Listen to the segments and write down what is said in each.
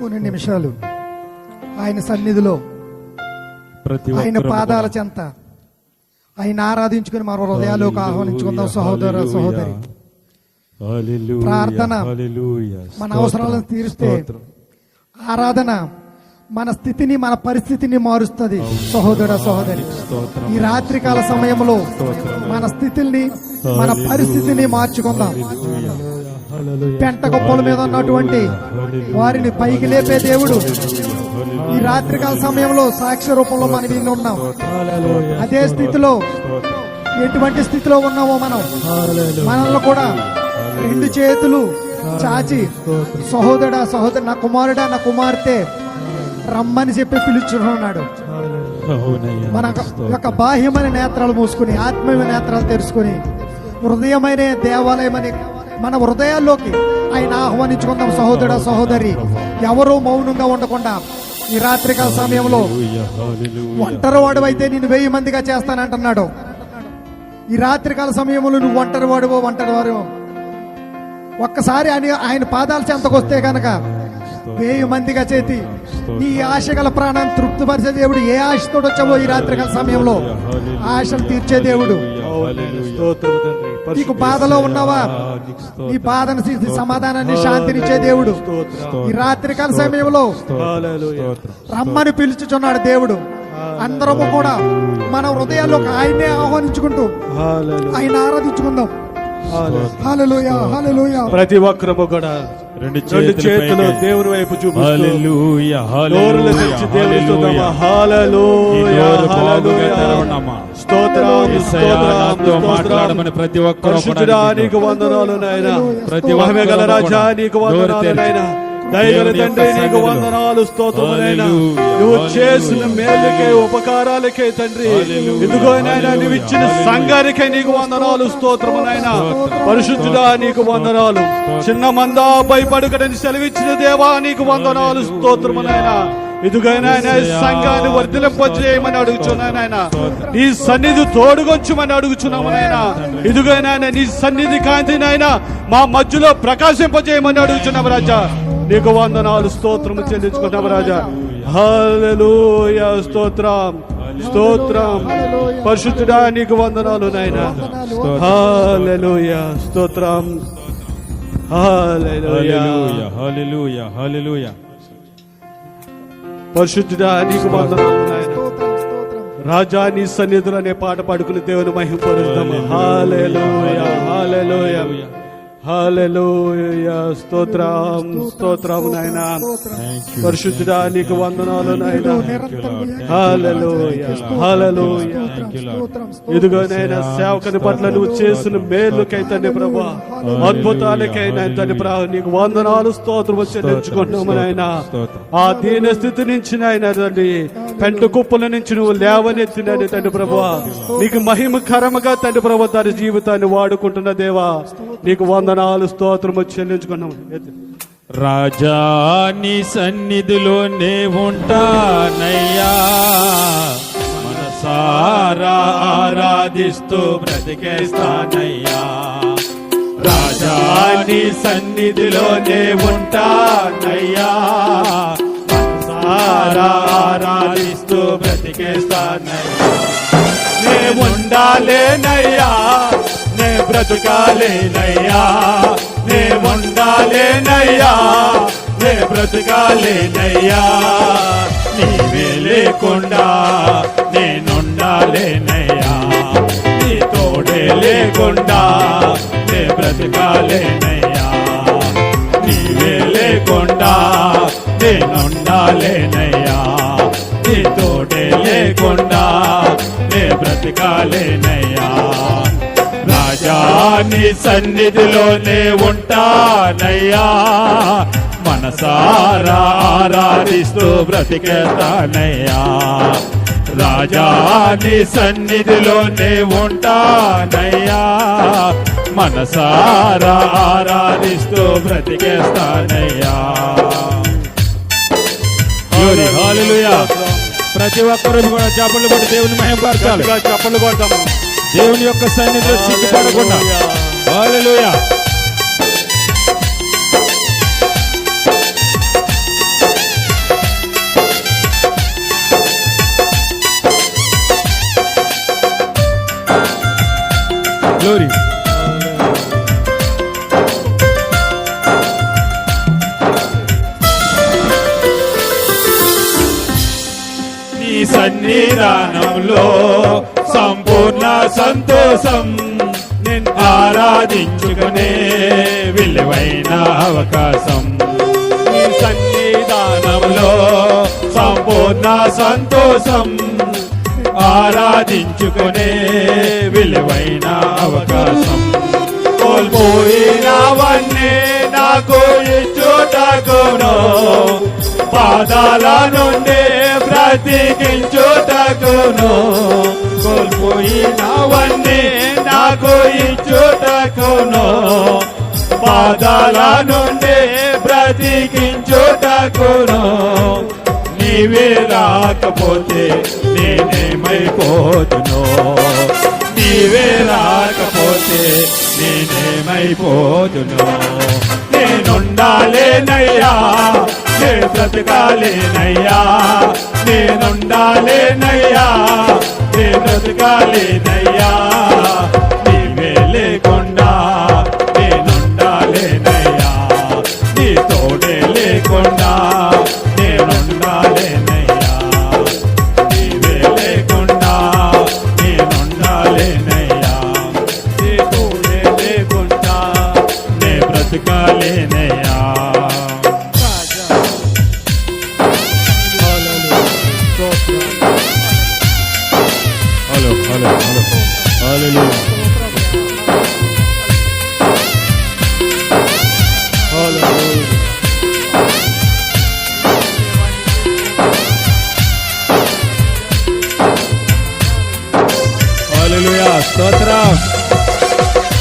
కొన్ని నిమిషాలు ఆయన సన్నిధిలో ఆయన పాదాల చెంత ఆయన ఆరాధించుకుని మన హృదయాలకు ఆహ్వానించుకుందాం సహోదర సహోదరి ప్రార్థన. మన అవసరాలను తీరుస్తే. ఆరాధన మన స్థితిని మన పరిస్థితిని మారుస్తుంది సహోదర సహోదరి. ఈ రాత్రికాల సమయంలో మన స్థితిని మన పరిస్థితిని మార్చుకుందాం. పెంట గొప్పల మీద ఉన్నటువంటి వారిని పైకి లేపే దేవుడు ఈ రాత్రికాల సమయంలో సాక్ష్య రూపంలో మనం ఇన్ని ఉన్నాం. అదే స్థితిలో. ఎటువంటి స్థితిలో ఉన్నామో మనం. మనల్ని కూడా రెండు చేతులు చాచి సహోదరుడా సహోదరు నా కుమారుడా నా కుమార్తె రమ్మని చెప్పి పిలుచున్నాడు. మన. యొక్క బాహ్యమైన నేత్రాలు మూసుకుని ఆత్మీయ నేత్రాలు తెరుచుకుని హృదయమైన దేవాలయమని మన హృదయాల్లోకి ఆయన ఆహ్వానించుకుందాం సహోదరుడా సహోదరి. ఎవరూ మౌనంగా ఉండకుండా ఈ రాత్రికాల సమయంలో. ఒంటరి వాడు అయితే నేను వెయ్యి మందిగా చేస్తానంటున్నాడు. ఈ రాత్రికాల సమయంలో నువ్వు ఒంటరి వాడువో ఒంటరి వారు ఒక్కసారి ఆయన ఆయన పాదాల చెంతకొస్తే కనుక వెయ్యి మందిగా చేతి నీ ఆశ గల ప్రాణాన్ని తృప్తిపరిచే దేవుడు ఏ ఆశతో వచ్చావో ఈ రాత్రికాల సమయంలో? ఆశలు తీర్చే దేవుడు. నీకు బాధలో ఉన్నావా. నీ బాధను సమాధానాన్ని శాంతినిచ్చే దేవుడు. ఈ రాత్రికాల సమయంలో. రమ్మని పిలుచుచున్నాడు దేవుడు. అందరము కూడా మన హృదయాల్లోకి ఆయనే ఆహ్వానించుకుంటూ హల్లెలూయా. ఆయన ఆరాధించుకుందాం. హల్లెలూయా. హల్లెలూయా హల్లెలూయా. ప్రతి ఒక్కరము కూడా రెండు చేతులు. దేవుని వైపు. మాట్లాడమని ప్రతి ఒక్కరూ వందనాలు నాయన. ప్రతి ఒక్కరూ రాజా నీకు వందనాలు నాయన. దయగల తండ్రి నీకు. వందనాలు స్తోత్రము నాయన హల్లెలూయా, నువ్వు. చేసిన మేలుకే ఉపకారాలకే తండ్రి హల్లెలూయా, ఇదిగో నాయన నువ్వు ఇచ్చిన. సంఘానికే నీకు వందనాలు స్తోత్రము నాయన స్తోత్రం. పరిశుద్ధుడా నీకు వందనాలు చిన్న మందా భయపడుకడని సెలవిచ్చిన దేవా నీకు వందనాలు స్తోత్రము ఇదిగైనా సంఘాన్ని వర్ధిలింపజేయమని అడుగుచున్నాను ఆయన నీ సన్నిధి తోడుగొంచుమని అడుగుచున్నాము నాయన. ఇదిగైనా నీ సన్నిధి కాంతి నాయన మా మధ్యలో ప్రకాశింపజేయమని అడుగుచున్నాము రాజా. నీకు వందనాలు స్తోత్రము చెల్లించుకున్నాము రాజా. హల్లెలూయా స్తోత్రం స్తోత్రం. పరిశుద్ధుడా నీకు వందనాలు నాయన. హల్లెలూయా స్తోత్రం. హల్లెలూయా హల్లెలూయా, హల్లెలూయా, హల్లెలూయా. పరిశుద్ధుడా నీకు వందనాలు నాయన. రాజా నీ సన్నిధులు అనే పాట పాడుకుని దేవుని మహింపరుద్దాం హాలెలూయా హాలెలూయా హాలెలూయా. స్తోత్రం స్తోత్రం నాయన. పరిశుద్ధుడా నీకు వందనాలు నాయన. ఇదిగో నైనా సేవకుని పట్ల నువ్వు చేసిన మేలుకై తండ్రి ప్రభా. అద్భుతాలకై నాయన తండ్రి ప్రభా నీకు వందనాలు స్తోత్రం చెల్లించుకుంటున్నాము నాయన. స్తోత్రం. ఆ దీన స్థితి నుంచి నాయన తండ్రి పెంట కుప్పల నుంచి నువ్వు లేవనెత్తినని తండ్రి ప్రభా నీకు మహిమకరముగా తండ్రి ప్రభు తన జీవితాన్ని వాడుకుంటున్న దేవా. నీకు వందనాలు స్తోత్రము చెల్లించుకున్నాము రాజా నీ సన్నిధిలోనే ఉంటానయ్యా. మనసారా ఆరాధిస్తూ బ్రతికేస్తానయ్యా. రాజా నీ సన్నిధిలోనే ఉంటానయ్యా. ఉండాలేనయ్యా నే బ్రతుకాలేనయ్యా నే ఉండాలేనయ్యా నే బ్రతుకాలేనయ్యా నీవే లేకుండా నేనుండాలేనయ్యా నీ తోడే లేకుండా నే బ్రతుకాలేనయ్యా నీవే లేకుండా నేనుండాలేనయ్యా నీ తోడే లేకుండా నే బ్రతకాలేనయ్యా రాజా నీ సన్నిధిలోనే ఉంటానయ్యా మనసారా ఆరాధిస్తూ బ్రతికేస్తానయ్యా రాజా నీ సన్నిధిలోనే ఉంటానయ్యా మనసారా ఆరాధిస్తూ బ్రతికేస్తానయ్యా hallelujah. ప్రతి ఒక్కరు కూడా చేపలు పడి దేవుని మహింపరచాలి చేపలు పడతాము దేవుని యొక్క సన్నిధిలో చిక్కుపడకుండా హల్లెలూయా Glory. సన్నిధానంలో సంపూర్ణ సంతోషం నేను ఆరాధించుకునే విలువైన అవకాశం. నీ సన్నిధానంలో సంపూర్ణ సంతోషం ఆరాధించుకునే విలువైన అవకాశం. కోల్పోయినవన్నీ నాకు ఇచ్చు. పాదాల నుండి బ్రతికించుటకును. కోల్పోయినవన్నీ నాకు ఇచ్చుటకును. పాదాల నుండి బ్రతికించుటకును. నీవే రాకపోతే నేనేమైపోతును. నీవే రాకపోతే నేనేమైపోతును? నేనుండాలేనయ్యా నే బ్రతకాలేనయ్యా. నేనుండాలేనయ్యా నే బ్రతకాలేనయ్యా.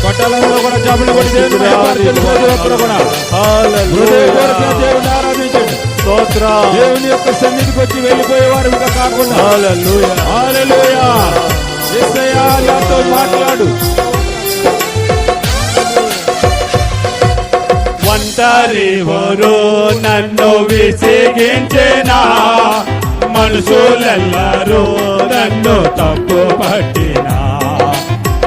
పట్టాలలో కూడా జాబులు దేవుని ఆరాధించండి. యొక్క సన్నిధికి వచ్చి వెళ్ళిపోయే వారు ఇంకా కాకుండా. మాట్లాడు. నన్ను విసిగించేనా? మనుషులెల్లరూ నన్ను తప్పు పట్టినా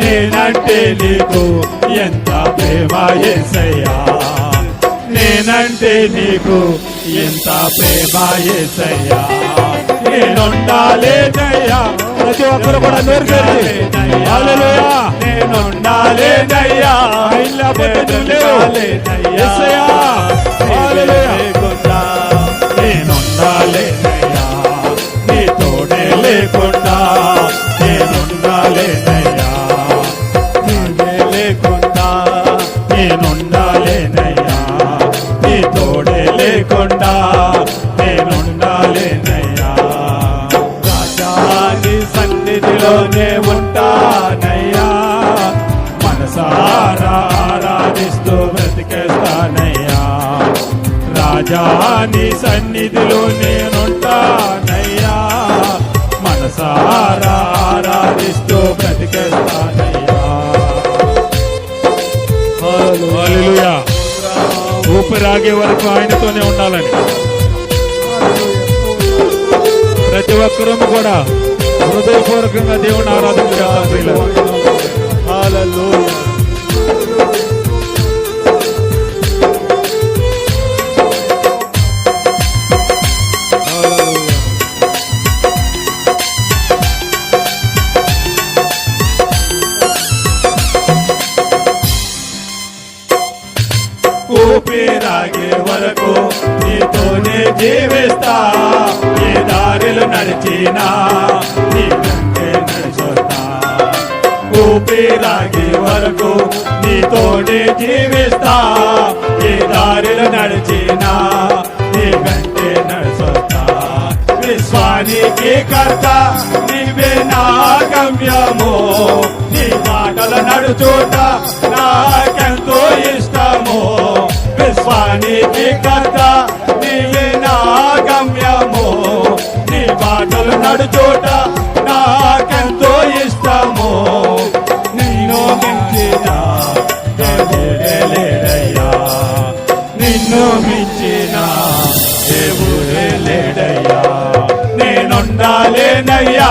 నేనంటే నీకు ఎంత ప్రేమ ఏసయ్యా? నేనంటే నీకు ఎంత ప్రేమ ఏసయ్యా? నేనుండాలేదయ్యా ప్రతి ఒక్కరు కూడా నోరు నేనుండాలేదయ్యా హల్లెలూయా. నేనుండాలేనయ్యా. ఆయన లేకపోతే నీ తోడే లేకుండా రాజాని సన్నిధిలో నేనుంటానయ్యా. మనసారా ఆరాధిస్తూ బ్రతికేస్తానయ్యా. ఊపిరాగే వరకు ఆయనతోనే ఉండాలని. ప్రతి ఒక్కరూ కూడా హృదయపూర్వకంగా దేవుని ఆరాధించాలి నీతోనే జీవిస్తా ఏ దారిలో నడిచినా నీ వెంటే నడిచొస్తా ఊపిరాగి వరకు నీతోనే జీవిస్తా ఏ దారిలో నడిచినా నీ వెంటే నడిచొస్తా. విశ్వానికి కర్త నీవే నా గమ్యము. నీ మాటలు నడుచూట నాకెంతో ఇష్టమో. విశ్వానికి కర్త నీ నా గమ్యము. బాటలు నడుచోట నాకెంతో ఇష్టము. నిన్ను మించిన లేడయ్యా. నిన్ను మించిన దేవుడే లేడయ్యా. నేనుండాలేనయ్యా.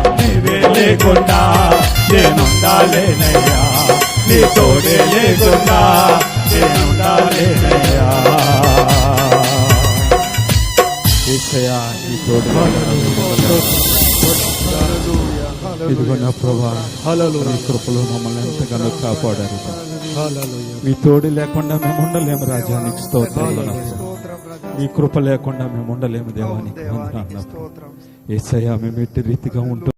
లేకుండా నేనుండాలేనయ్యా. నీ తోడే లేకుండా నేనుండాలేనయ్యా. ఇదిగో నా ప్రభా మీ కృపలో మమ్మల్ని ఎంతగానో కాపాడారు. మీ తోడు లేకుండా మేము ఉండలేము రాజానికి స్తోత్రాలు మీ కృప లేకుండా మేము ఉండలేము దేవానికి ఏసయ్యా మేము ఎట్టి రీతిగా ఉంటూ